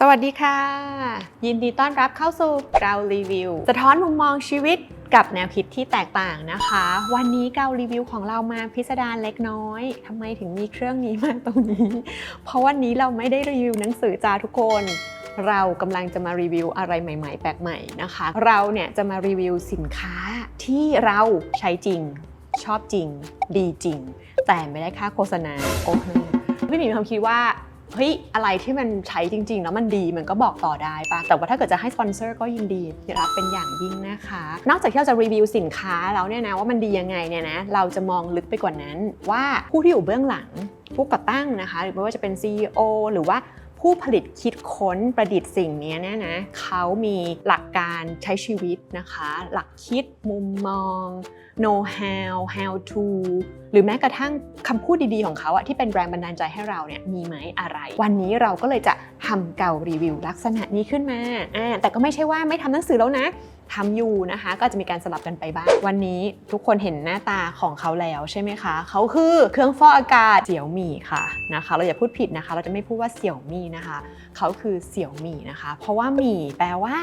สวัสดีค่ะ ยินดีต้อนรับเข้าสู่เรารีวิว สะท้อนมุมมองชีวิตกับแนวคิดที่แตกต่างนะคะ วันนี้เรารีวิวของเรามาพิสดารเล็กน้อยทำไมถึงมีเครื่องนี้มาตรงนี้ เพราะวันนี้เราไม่ได้รีวิวหนังสือจ้าทุกคน เรากำลังจะมารีวิวอะไรใหม่ ๆ แปลกใหม่นะคะ เราเนี่ยจะมารีวิวสินค้าที่เราใช้จริง ชอบจริง ดีจริง แต่ไม่ได้ค่าโฆษณาโอเคพี่หมีมีความคิดว่า เฮ้ยอะไรที่มันใช้จริง ๆ แล้วมันดีมันก็บอกต่อได้ปะแต่ว่าถ้าเกิดจะให้สปอนเซอร์ก็ยินดีรับเป็นอย่างยิ่งนะคะ นอกจากที่เราจะรีวิวสินค้าแล้วเนี่ยนะว่ามันดียังไงเนี่ยนะเราจะมองลึกไปกว่านั้นว่าผู้ที่อยู่เบื้องหลังผู้ก่อตั้งนะคะ หรือไม่ว่าจะเป็น CEO หรือว่าผู้ผลิตคิดค้นประดิษฐ์สิ่งนี้เนี่ยนะเขามีหลักการใช้ชีวิตนะคะ หลักคิดมุมมอง know how how to รือแม้กระทั่งคำพูดดีๆของเขาอะที่เป็นแรงบันดาลใจให้เราเนี่ยมีไหมอะไร วันนี้เราก็เลยจะทำเก่ารีวิวลักษณะนี้ขึ้นมาอ่าแต่ก็ไม่ใช่ว่าไม่ทำหนังสือแล้วนะทำอยู่นะคะ ก็จะมีการสลับกันไปบ้าง วันนี้ทุกคนเห็นหน้าตาของเขาแล้วใช่ไหมคะ เขาคือเครื่องฟอกอากาศเสี่ยวมี่ค่ะนะคะ เราอย่าพูดผิดนะคะ เราจะไม่พูดว่าเสี่ยวมี่นะคะ เขาคือเสี่ยวมี่นะคะ เพราะว่าหมี่แปลว่า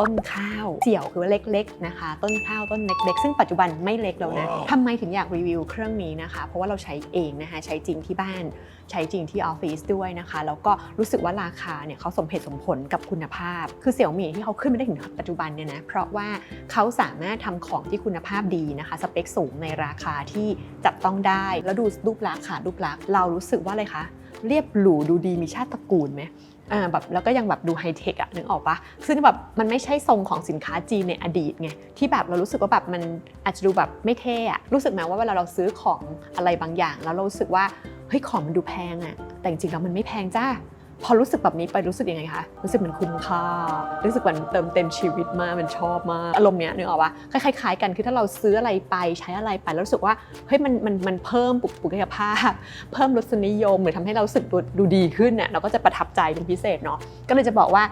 ต้นข้าวเสี่ยวคือว่าเล็กๆนะคะ ต้นข้าวต้นเล็กๆ ซึ่งปัจจุบันไม่เล็กแล้วนะทำไมถึงอยากรีวิวเครื่องนี้นะคะ เพราะว่าเราใช้เองนะคะใช้จริงที่บ้าน ใช้จริงที่ออฟฟิศด้วยนะคะ แล้วก็รู้สึกว่าราคาเนี่ยเขาสมเหตุสมผลกับคุณภาพ คือเสี่ยวมี่ที่เขาขึ้นมาได้ถึงปัจจุบันเนี่ยนะเพราะว่าเขาสามารถทำของที่คุณภาพดีนะคะ สเปคสูงในราคาที่จับต้องได้ แล้วดูรูปลักษณ์ค่ะรูปลักษณ์เรารู้สึกว่าอะไรคะเรียบหรูดูดีมีชาติตระกูลไหม อ่าแบบแล้วก็ยังแบบดูไฮเทคอะนึกออกปะซึ่งแบบมันไม่ใช่ทรงของสินค้าจีนในอดีตไงที่แบบเรารู้สึกว่าแบบมันอาจจะดูแบบไม่เท่อะรู้สึกไหมว่าเวลาเราซื้อของอะไรบางอย่าง แล้วเรารู้สึกว่าเฮ้ยของมันดูแพงอะแต่จริงๆแล้วมันไม่แพงจ้า พอรู้สึกแบบนี้ไปรู้สึกยังไงคะ รู้สึกเหมือนคุ้มค่า รู้สึกเหมือนเติมเต็มชีวิตมาก มันชอบมาก อารมณ์เนี้ยนึกออกปะคล้ายๆกัน คือถ้าเราซื้ออะไรไปใช้อะไรไปแล้วรู้สึกว่า เฮ้ยมันมันมันเพิ่มปุกปุกภาพ เพิ่มรสนิยมหรือทำให้เราสึกดูดูดีขึ้นเนี่ยเราก็จะประทับใจเป็นพิเศษเนาะ ก็เลยจะบอกว่า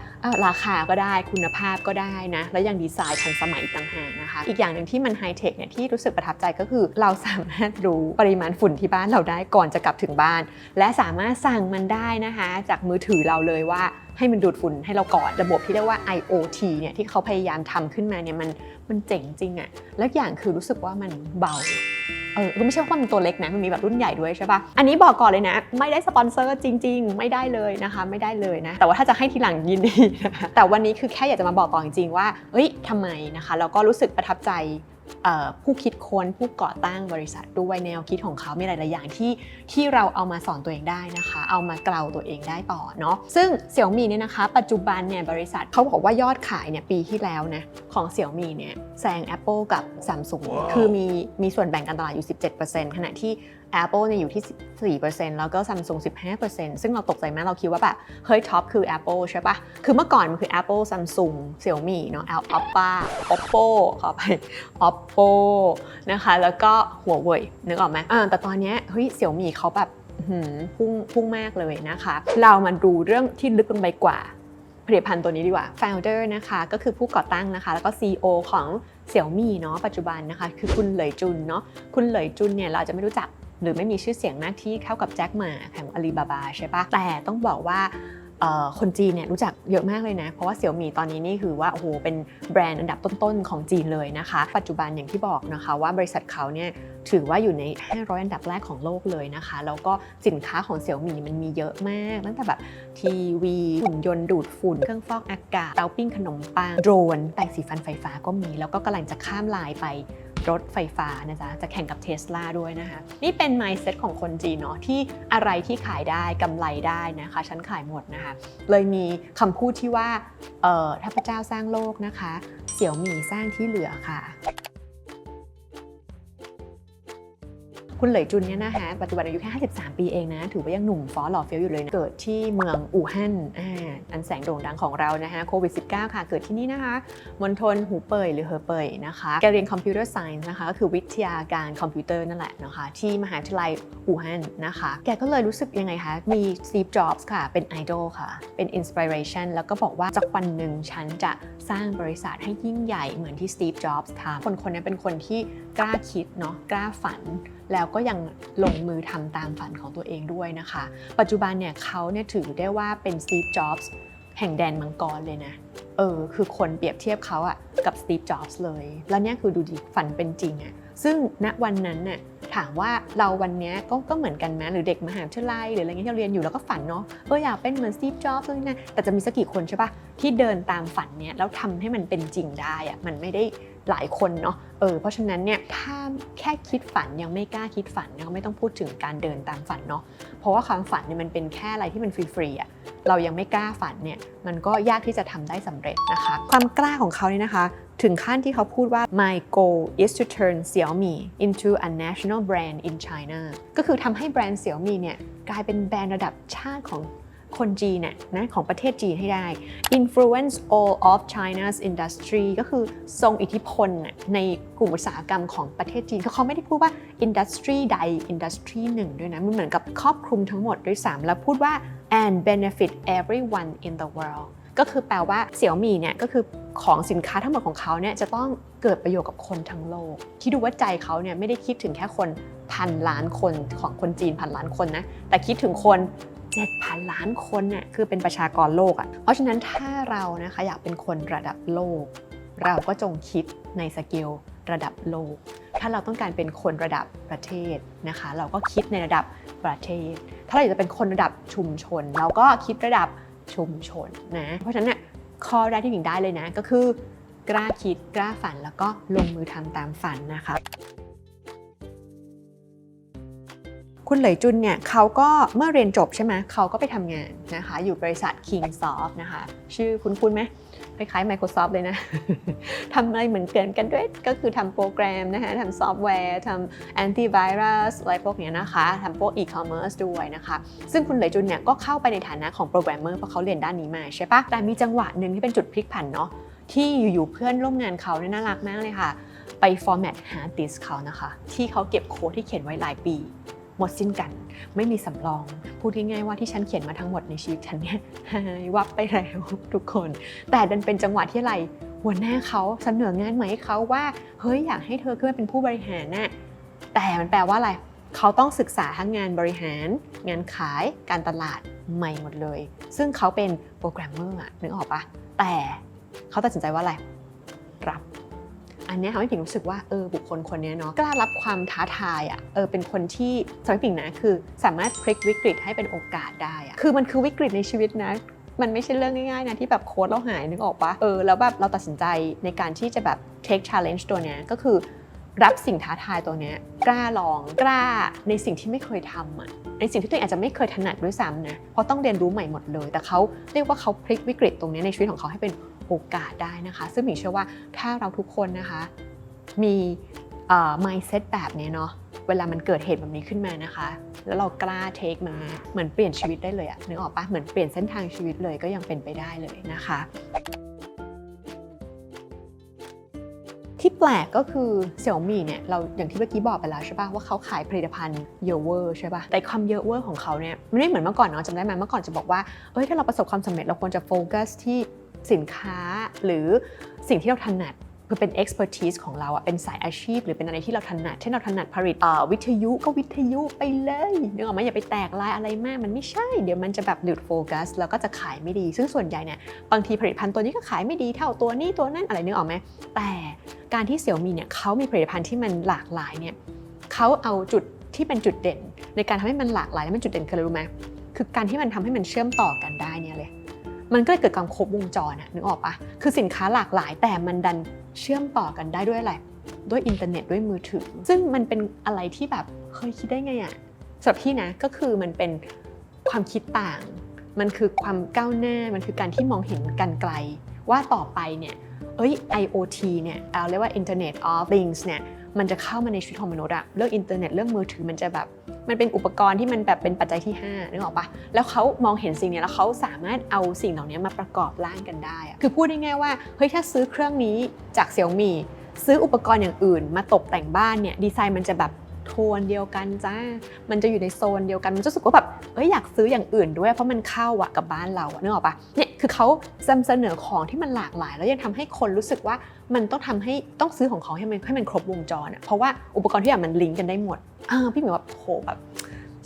ราคาก็ได้คุณภาพก็ได้นะ แล้วยังดีไซน์ทันสมัยต่างหากนะคะ อีกอย่างหนึ่งที่มันไฮเทคเนี่ยที่รู้สึกประทับใจก็คือ เราสามารถรู้ปริมาณฝุ่นที่บ้านเราได้ก่อนจะกลับถึงบ้าน และสามารถสั่งมันได้นะคะจากมือถือเราเลยว่าให้มันดูดฝุ่นให้เราก่อนระบบที่เรียกว่า IoT เนี่ยที่เขาพยายามทำขึ้นมาเนี่ยมันมันเจ๋งจริงอะแล้วอย่างคือรู้สึกว่ามันเบาเออก็ไม่ใช่ว่ามันตัวเล็กนะ มันมีแบบรุ่นใหญ่ด้วยใช่ปะอันนี้บอกก่อนเลยนะ ไม่ได้สปอนเซอร์จริง ๆ ไม่ได้เลยนะคะ ไม่ได้เลยนะ แต่ว่าถ้าจะให้ทีหลังยินดี แต่วันนี้คือแค่อยากจะมาบอกต่อจริงๆว่า เอ้ยทำไมนะคะ แล้วก็รู้สึกประทับใจ ผู้คิดค้นผู้ก่อตั้งบริษัทด้วยแนวคิดของเขามีหลาย ๆ อย่างที่ที่เราเอามาสอนตัวเองได้นะคะ เอามาเกลาตัวเองได้ต่อเนาะซึ่งเสี่ยวมีเนี่ยนะคะ ปัจจุบันเนี่ยบริษัทเขาบอกว่ายอดขายเนี่ยปีที่แล้วนะของเสี่ยวมีเนี่ยแซง Apple กับ Samsung คือมีมีส่วนแบ่งการตลาดอยู่ 17%ขณะที่ Apple เนี่ยอยู่ที่ 4%แล้วก็ Samsung 15%ซึ่งเราตกใจมากเราคิดว่าแบบเฮ้ยท็อปคือ Apple ใช่ปะคือเมื่อก่อนมันคือ Apple Samsung Xiaomi เนาะ Oppo Oppo ขอไป Oppo นะคะแล้วก็หัวเว่ยนึกออกไหมอ่าแต่ตอนนี้เฮ้ย Xiaomi เขาแบบหือพุ่งพุ่งมากเลยนะคะ เรามาดูเรื่องที่ลึกลงไปกว่าผลิตภัณฑ์ตัวนี้ดีกว่า founder นะคะ ก็คือผู้ก่อตั้งนะคะ แล้วก็ CEO ของเสี่ยวมี่เนาะปัจจุบันนะคะ คือคุณเหลยจุนเนาะคุณเหลยจุนเนี่ยเราจะไม่รู้จัก หรือไม่มีชื่อเสียงมาที่เท่ากับแจ็คหมาของอาลีบาบาใช่ปะแต่ต้องบอกว่าคนจีนเนี่ยรู้จักเยอะมากเลยนะ เพราะว่าเสี่ยวมี่ตอนนี้นี่คือว่าโอ้โหเป็นแบรนด์อันดับต้นๆของจีนเลยนะคะ ปัจจุบันอย่างที่บอกนะคะว่าบริษัทเขาเนี่ยถือว่าอยู่ใน 500 อันดับแรกของโลกเลยนะคะ แล้วก็สินค้าของเสี่ยวมี่มันมีเยอะมากตั้งแต่แบบทีวีหุ่นยนต์ดูดฝุ่น เครื่องฟอกอากาศเตาปิ้งขนมปังโดรนแปรงสีฟันไฟฟ้าก็มี แล้วก็กำลังจะข้ามลายไป รถไฟฟ้านะจ๊ะจะแข่งกับเทสลาด้วยนะคะนี่เป็น mindset ของคนจีนเนาะที่อะไรที่ขายได้กำไรได้นะคะฉันขายหมดนะคะเลยมีคำพูดที่ว่าเออถ้าพระเจ้าสร้างโลกนะคะ เสี่ยวหมี่สร้างที่เหลือค่ะ คุณเหลยจุนเนี่ยนะคะปัจจุบันอายุแค่ 53 ปีเองนะ ถือว่ายังหนุ่มฟอหล่อเฟี้ยวอยู่เลยนะเกิดที่เมืองอู่ฮั่นอ่าอันแสงโด่งดังของเรานะคะโควิด -19 ค่ะ เกิดที่นี่นะคะมณฑลหูเป่ยหรือเฮอเป่ยนะคะแกเรียนคอมพิวเตอร์ไซน์นะคะก็คือวิทยาการคอมพิวเตอร์นั่นแหละนะคะที่มหาวิทยาลัยอู่ฮั่นนะคะ แกก็เลยรู้สึกยังไงคะ มีสตีฟจ็อบส์ค่ะ เป็นไอดอลค่ะ เป็นอินสปิเรชันแล้วก็บอกว่าสักวันหนึ่งฉันจะ สร้างบริษัทให้ยิ่งใหญ่เหมือนที่สตีฟ จ็อบส์ทำคนคนนี้เป็นคนที่กล้าคิดเนาะกล้าฝัน แล้วก็ยังลงมือทำตามฝันของตัวเองด้วยนะคะ ปัจจุบันเนี่ยเขาเนี่ยถือได้ว่าเป็น Steve Jobs แห่งแดนมังกรเลยนะ เออ คือคนเปรียบเทียบเขาอะกับสตีฟ จ็อบส์เลย แล้วเนี่ยคือดูดีฝันเป็นจริงอะซึ่งณวันนั้นน่ะ ถามว่าเราวันนี้ก็ก็เหมือนกันไหมหรือเด็กมหาวิทยาลัยหรืออะไรเงี้ยที่เราเรียนอยู่แล้วก็ฝันเนาะเอออยากเป็นเหมือนสตีฟจ็อบส์เลยนะแต่จะมีสักกี่คนใช่ปะที่เดินตามฝันเนี้ยแล้วทำให้มันเป็นจริงได้อะมันไม่ได้ หลายคนเนาะเออเพราะฉะนั้นเนี่ยถ้าแค่คิดฝันยังไม่กล้าคิดฝันเนี่ยก็ไม่ต้องพูดถึงการเดินตามฝันเนาะเพราะว่าความฝันเนี่ยมันเป็นแค่อะไรที่มันฟรีๆอะเรายังไม่กล้าฝันเนี่ยมันก็ยากที่จะทำได้สำเร็จนะคะ ความกล้าของเขาเนี่ยนะคะ ถึงขั้นที่เขาพูดว่า my goal is to turn Xiaomi into a national brand in China ก็คือทำให้แบรนด์ Xiaomi เนี่ยกลายเป็นแบรนด์ระดับชาติของ คนจีนเนี่ยนะของประเทศจีนให้ได้ influence all of China's industry ก็คือทรงอิทธิพลนะในกลุ่มอุตสาหกรรมของประเทศจีนเขาไม่ได้พูดว่า industry ใด industry หนึ่งด้วยนะ มันเหมือนกับครอบคลุมทั้งหมดด้วยซ้ำแล้วพูดว่า and benefit everyone in the world ก็คือแปลว่าเสี่ยวมี่เนี่ยก็คือของสินค้าทั้งหมดของเขาเนี่ยจะต้องเกิดประโยชน์กับคนทั้งโลก ที่ดูว่าใจเขาเนี่ยไม่ได้คิดถึงแค่คนพันล้านคนของคนจีนพันล้านคนนะแต่คิดถึงคน 7,000 ล้านคนเนี่ยคือเป็นประชากรโลกอะ่ะ เพราะฉะนั้นถ้าเรานะคะอยากเป็นคนระดับโลก เราก็จงคิดในสเกลระดับโลก ถ้าเราต้องการเป็นคนระดับประเทศนะคะ เราก็คิดในระดับประเทศ ถ้าเราอยากจะเป็นคนระดับชุมชน เราก็คิดระดับชุมชนนะ เพราะฉะนั้นเนี่ยข้อแรกที่หญิงได้เลยนะก็คือกล้าคิดกล้าฝันแล้วก็ลงมือทำตามฝันนะคะ คุณเหลยจุนเนี่ยเขาก็เมื่อเรียนจบใช่ไหมเขาก็ไปทำงานนะคะ อยู่บริษัท Kingsoft นะคะ ชื่อคุ้นๆไหมคล้ายๆ Microsoft เลยนะทำอะไรเหมือนเกินกันด้วย ก็คือทำโปรแกรมนะคะทำซอฟต์แวร์ทำแอนตี้ไวรัสอะไรพวกเนี้ยนะคะทำพวกอีคอมเมิร์ซด้วยนะคะ ซึ่งคุณเหลยจุนเนี่ยก็เข้าไปในฐานะของโปรแกรมเมอร์เพราะเขาเรียนด้านนี้มาใช่ปะแต่มีจังหวะหนึ่งที่เป็นจุดพลิกผันเนาะที่อยู่ๆเพื่อนร่วมงานเขาเนี่ยน่ารักมากเลยค่ะ ไปฟอร์แมตหาร์ดิสเขานะคะ ที่เขาเก็บโค้ดที่เขียนไว้หลายปี หมดสิ้นกัน ไม่มีสำรอง พูดง่ายๆว่าที่ฉันเขียนมาทั้งหมดในชีวิตฉันเนี่ยหายวับไปแล้วทุกคน แต่ดันเป็นจังหวะที่อะไรหัวหน้าเขาเสนองานใหม่ให้เขาว่าเฮ้ยอยากให้เธอขึ้นมาเป็นผู้บริหารน่ะแต่มันแปลว่าอะไรเขาต้องศึกษาทั้งงานบริหาร งานขายการตลาดใหม่หมดเลย ซึ่งเขาเป็นโปรแกรมเมอร์นึกออกปะแต่เขาตัดสินใจว่าอะไร รับ อันนี้ทำให้ผิงรู้สึกว่าเออบุคคลคนนี้เนาะกล้ารับความท้าทายอะ่ะเออเป็นคนที่สำหรับผิงนะคือ สามารถพลิกวิกฤตให้เป็นโอกาสได้อะคือมันคือวิกฤตในชีวิตนะมันไม่ใช่เรื่องง่ายๆนะที่แบบโค้ดเราหายนึกออกปะเออแล้วแบบเราตัดสินใจในการที่จะแบบ take challenge ตัวเนี้ยก็คือรับสิ่งท้าทายตัวเนี้ยกล้าลองกล้าในสิ่งที่ไม่เคยทำอะในสิ่งที่ตัวเองอาจจะไม่เคยถนัดด้วยซ้ำนะเพราะต้องเรียนรู้ใหม่หมดเลย แต่เขาเรียกว่าเขาพลิกวิกฤตตรงนี้ในชีวิตของเขาให้เป็น โอกาสได้นะคะ ซึ่งหมิงเชื่อว่าถ้าเราทุกคนนะคะมี mindset แบบนี้เนาะเวลามันเกิดเหตุแบบนี้ขึ้นมานะคะ แล้วเรากล้าเทคมาเหมือนเปลี่ยนชีวิตได้เลยอะนึกออกปะเหมือนเปลี่ยนเส้นทางชีวิตเลยก็ยังเป็นไปได้เลยนะคะ ที่แปลกก็คือเสี่ยวมี่เนี่ยเราอย่างที่เมื่อกี้บอกไปแล้วใช่ปะว่าเขาขายผลิตภัณฑ์เยอะเวอร์ใช่ปะแต่ความเยอะเวอร์ของเขาเนี่ยไมันไม่เหมือนเมื่อก่อนเนาะจำได้ไหมเมื่อก่อนจะบอกว่าเอ้ยถ้าเราประสบความสำเร็จเราควรจะโฟกัสที่ สินค้าหรือสิ่งที่เราถนัดคือเป็น expertise ของเราอะเป็นสายอาชีพ หรือเป็นอะไรที่เราถนัด เช่นเราถนัดผลิตวิทยุก็วิทยุไปเลยนึกออกไหมอย่าไปแตกลายอะไรมาก มันไม่ใช่ เดี๋ยวมันจะแบบหลุดโฟกัส แล้วก็จะขายไม่ดี ซึ่งส่วนใหญ่เนี่ย บางทีผลิตภัณฑ์ตัวนี้ก็ขายไม่ดีเท่าตัวนี้ตัวนั้นอะไรนึกออกไหมแต่การที่เสี่ยวมีเนี่ยเขามีผลิตภัณฑ์ที่มันหลากหลายเนี่ยเขาเอาจุดที่เป็นจุดเด่น ในการทำให้มันหลากหลายและเป็นจุดเด่นคืออะไรรู้ไหมคือการที่มันทำให้มันเชื่อมต่อกันได้เนี่ยเลย มันก็เลยเกิดความครบวงจรอะนึกออกปะคือสินค้าหลากหลายแต่มันดันเชื่อมต่อกันได้ด้วยอะไรด้วยอินเทอร์เน็ตด้วยมือถือ ซึ่งมันเป็นอะไรที่แบบเคยคิดได้ไงอะสำหรับพี่นะก็คือมันเป็นความคิดต่าง มันคือความก้าวหน้ามันคือการที่มองเห็นกันไกล ว่าต่อไปเนี่ย เอ้ย IoT เนี่ยเราเรียกว่า Internet of Things เนี่ยมันจะเข้ามาในชีวิตของมนุษย์อะเรื่องอินเทอร์เน็ตเรื่องมือถือมันจะแบบ มันเป็นอุปกรณ์ที่มันแบบเป็นปัจจัยที่5นึกออกปะแล้วเขามองเห็นสิ่งเนี้ยแล้วเขาสามารถเอาสิ่งเหล่านี้มาประกอบร่างกันได้อะคือพูดง่ายๆว่าเฮ้ยถ้าซื้อเครื่องนี้จากเซี่ยมี่ซื้ออุปกรณ์อย่างอื่น มาตกแต่งบ้านเนี่ยดีไซน์มันจะแบบโทนเดียวกันจ้า มันจะอยู่ในโซนเดียวกัน มันจะรู้สึกว่าแบบ เอ้ยอยากซื้ออย่างอื่นด้วยเพราะมันเข้าอะกับบ้านเราอะนึกออกปะเนี่ย คือเขานำเสนอของที่มันหลากหลาย แล้วยังทำให้คนรู้สึกว่ามันต้องทำให้ต้องซื้อของเขาให้มันให้มันครบวงจรอะเพราะว่าอุปกรณ์ที่อย่างมันลิงก์กันได้หมดอ่าพี่หมีว่าโหแบบ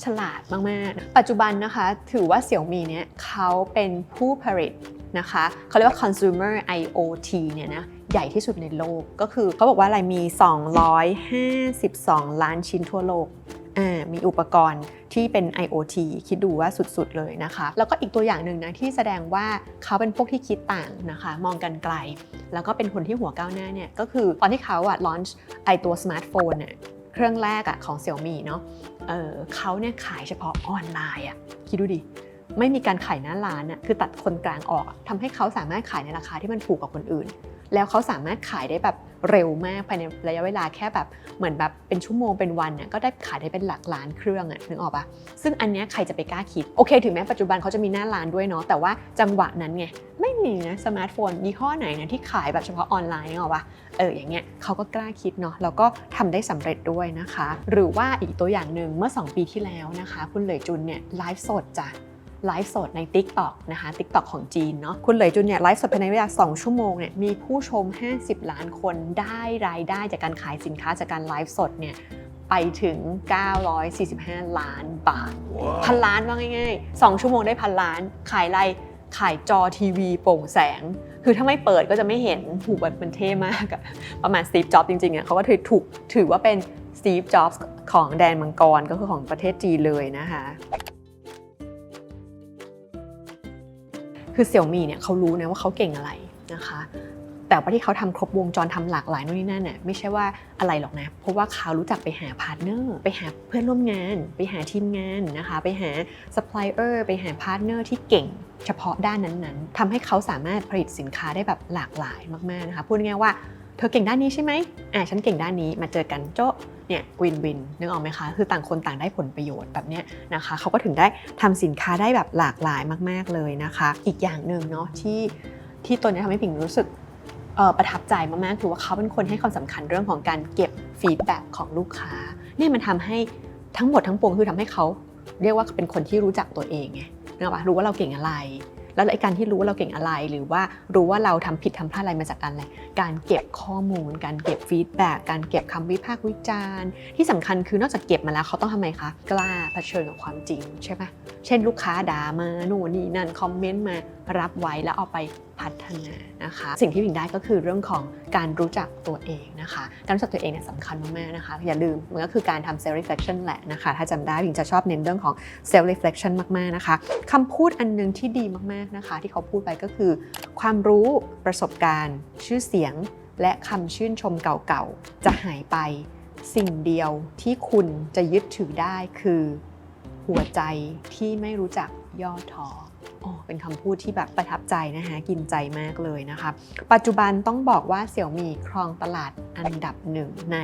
ฉลาดมากๆ ปัจจุบันนะคะถือว่าเสี่ยวมีเนี่ยเขาเป็นผู้ผลิตนะคะเขาเรียกว่า consumer IoT เนี่ยนะใหญ่ที่สุดในโลกก็คือเขาบอกว่าอะไรมี 252 ล้านชิ้นทั่วโลก มีอุปกรณ์ที่เป็น IoT คิดดูว่าสุดๆเลยนะคะ แล้วก็อีกตัวอย่างหนึ่งนะที่แสดงว่าเขาเป็นพวกที่คิดต่างนะคะ มองกันไกล แล้วก็เป็นคนที่หัวก้าวหน้าเนี่ยก็คือตอนที่เขาอะ launch ไอตัวสมาร์ทโฟนเนี่ยเครื่องแรกอะของ Xiaomi เนาะเออเขาเนี่ยขายเฉพาะออนไลน์อะคิดดูดิไม่มีการขายหน้าร้านอะคือตัดคนกลางออกทำให้เขาสามารถขายในราคาที่มันถูกกว่าคนอื่น แล้วเขาสามารถขายได้แบบเร็วมากภายในระยะเวลาแค่แบบเหมือนแบบเป็นชั่วโมงเป็นวันน่ยก็ได้ขายได้เป็นหลักล้านเครื่องอะนึกออกปะซึ่งอันเนี้ยใครจะไปกล้าคิด โอเค ถึงแม้ปัจจุบันเขาจะมีหน้าร้านด้วยเนาะแต่ว่าจังหวะนั้นไงไม่มีนะสมาร์ทโฟนยี่ห้อไหนนะที่ขายแบบเฉพาะออนไลน์นึกออกปะเอออย่างเงี้ยเขาก็กล้าคิดเนาะแล้วก็ทำได้สำเร็จด้วยนะคะ หรือว่าอีกตัวอย่างหนึ่งเมื่อ 2 ปีที่แล้วนะคะ คุณเหลยจุนเนี่ยไลฟ์สดจ้ะ ไลฟ์สดใน TikTok นะคะ TikTok ของจีนเนาะคุณเหลยจุนเนี่ยไลฟ์สดภายในเวลา 2 ชั่วโมงเนี่ยมีผู้ชม 50 ล้านคนได้รายได้จากการขายสินค้าจากการไลฟ์สดเนี่ยไปถึง 945 ล้านบาทพันล้านว่าง่ายๆ 2 ชั่วโมงได้พันล้าน ขายอะไรขายจอทีวีโปร่งแสง คือถ้าไม่เปิดก็จะไม่เห็นหูแบบมันเท่มากอะประมาณสตีฟจ็อบจริงๆอะเขาก็ถือถูกถือว่าเป็นสตีฟจ็อบส์ของแดนมังกรก็คือของประเทศจีนเลยนะคะ คือเสี่ยวมี่เนี่ยเขารู้นะว่าเขาเก่งอะไรนะคะแต่ว่าที่เขาทำครบวงจรทำหลากหลายนู่นนี่นั่นเนี่ยไม่ใช่ว่าอะไรหรอกนะ เพราะว่าเขารู้จักไปหาพาร์ทเนอร์ไปหาเพื่อนร่วมงาน ไปหาทีมงานนะคะ ไปหาซัพพลายเออร์ไปหาพาร์ทเนอร์ที่เก่งเฉพาะด้านนั้นๆทำให้เขาสามารถผลิตสินค้าได้แบบหลากหลายมากๆนะคะพูดง่ายๆว่าเธอเก่งด้านนี้ใช่ไหมอ่าฉันเก่งด้านนี้มาเจอกันโจ๊ะ เนี่ยวินวินนึกออกไหมคะ คือต่างคนต่างได้ผลประโยชน์แบบเนี้ยนะคะเขาก็ถึงได้ทำสินค้าได้แบบหลากหลายมาก ๆเลยนะคะ อีกอย่างหนึ่งเนาะที่ที่ตัวเนี้ยทำให้ผิงรู้สึกประทับใจมากๆคือว่าเขาเป็นคนให้ความสำคัญเรื่องของการเก็บฟีดแบ็กของลูกค้าเนี่ยมันทำให้ทั้งหมดทั้งปวงคือทำให้เขาเรียกว่าเป็นคนที่รู้จักตัวเองไงนึกออกปะรู้ว่าเราเก่งอะไร แล้วไอ้การที่รู้ว่าเราเก่งอะไร หรือว่ารู้ว่าเราทำผิดทำพลาดอะไรมาจากการอะไรการเก็บข้อมูล การเก็บฟีดแบ็กการเก็บคำวิพากษ์วิจารณ์ ที่สำคัญคือนอกจากเก็บมาแล้วเขาต้องทำไมคะกล้าเผชิญกับความจริงใช่ไหมเช่นลูกค้าด่ามาโน่นนี่นั่นคอมเมนต์มารับไว้แล้วเอาไปพัฒนานะคะ สิ่งที่ผิงได้ก็คือเรื่องของการรู้จักตัวเองนะคะ การรู้จักตัวเองเนี่ยสำคัญมากๆนะคะ อย่าลืมมันก็คือการทำ self reflection แหละนะคะ ถ้าจำได้ผิงจะชอบเน้นเรื่องของ self reflection มากๆนะคะคำพูดอันหนึงที่ดีมากๆนะคะ ที่เขาพูดไปก็คือ ความรู้ประสบการณ์ ชื่อเสียง และคำชื่นชมเก่าๆจะหายไป สิ่งเดียวที่คุณจะยึดถือได้คือ หัวใจที่ไม่รู้จักย่อท้ออ๋อ เป็นคำพูดที่แบบประทับใจนะคะกินใจมากเลยนะคะ ปัจจุบันต้องบอกว่าเสี่ยวมีครองตลาดอันดับหนึ่งใน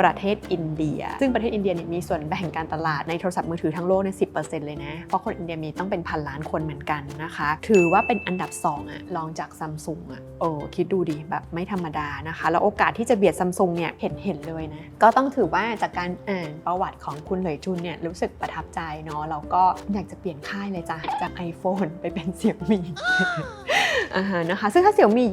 ประเทศอินเดีย ซึ่งประเทศอินเดียเนี่ยมีส่วนแบ่งการตลาดในโทรศัพท์มือถือทั้งโลกในสิเลยนะ เพราะคนอินเดียมีต้องเป็นพันล้านคนเหมือนกันนะคะ ถือว่าเป็นอันดับ 2อะรองจากซัมซุงอะโอ้คิดดูดิแบบไม่ธรรมดานะคะ แล้วโอกาสที่จะเบียดซัมซุงเนี่ยเห็นเห็นเลยนะ ก็ต้องถือว่าจากการอ่านประวัติของคุณเหลยจุนเนี่ยรู้สึกประทับใจเนาะแล้วก็อยากจะเปลี่ยนค่ายเลยจ้ะจาก iPhone ไปเป็นเสี่ยมีอ่าฮะนะคะ ซึ่งถ้าเสี่ยมี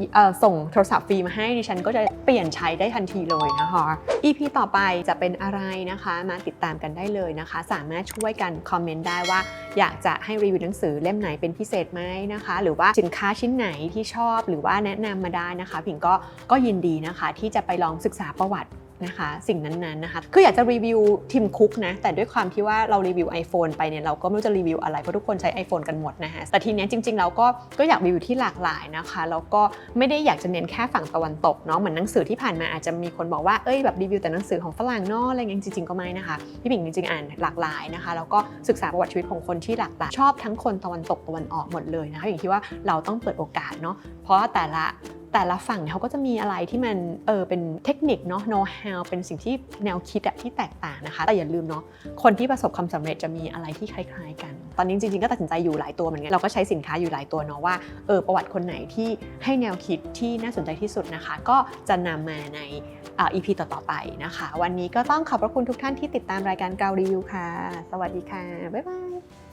ส่งโทรศัพท์ฟรีมาให้ดิฉันก็จะเปลี่ยนใช้ได้ทันทีเลยนะคะ EP ต่อไปจะเป็นอะไรนะคะ มาติดตามกันได้เลยนะคะ สามารถช่วยกันคอมเมนต์ได้ว่า อยากจะให้รีวิวหนังสือเล่มไหนเป็นพิเศษไหมนะคะ หรือว่าสินค้าชิ้นไหนที่ชอบหรือว่าแนะนำมาได้นะคะ ผิงก็ก็ยินดีนะคะ ที่จะไปลองศึกษาประวัติ นะคะ สิ่งนั้นๆนะคะคืออยากจะรีวิวทีมคุกนะแต่ด้วยความที่ว่าเรารีวิว iPhone ไปเนี่ยเราก็ไม่รู้จะรีวิวอะไรเพราะทุกคนใช้ iPhone กันหมดนะคะแต่ทีเนี้ยจริงๆเราก็ก็อยากรีวิวที่หลากหลายนะคะแล้วก็ไม่ได้อยากจะเน้นแค่ฝั่งตะวันตกเนาะเหมือนหนังสือที่ผ่านมาอาจจะมีคนบอกว่าเอ้ยแบบรีวิวแต่หนังสือของฝรั่งเนาะอะไรเงี้ยจริงๆก็ไม่นะคะพี่ผิงจริงๆอ่านหลากหลายนะคะแล้วก็ศึกษาประวัติชีวิตของคนที่หลากหลายชอบทั้งคนตะวันตกตะวันออกหมดเลยนะคะอย่างที่ว่าเราต้องเปิดโอกาสเนาะเพราะแต่ละ แต่ละฝั่งเนี่ยเขาก็จะมีอะไรที่มันเออเป็นเทคนิคเนาะ know how เป็นสิ่งที่แนวคิดอะที่แตกต่างนะคะ แต่อย่าลืมเนาะคนที่ประสบความสำเร็จจะมีอะไรที่คล้ายๆ กัน ตอนนี้จริงๆ ก็ตัดสินใจอยู่หลายตัวเหมือนกันเราก็ใช้สินค้าอยู่หลายตัวเนาะว่าเออประวัติคนไหนที่ให้แนวคิดที่น่าสนใจที่สุดนะคะ ก็จะนำมาในอ่า EP ต่อๆไปนะคะ วันนี้ก็ต้องขอบพระคุณทุกท่านที่ติดตามรายการเการีวิวค่ะ สวัสดีค่ะ บ๊ายบาย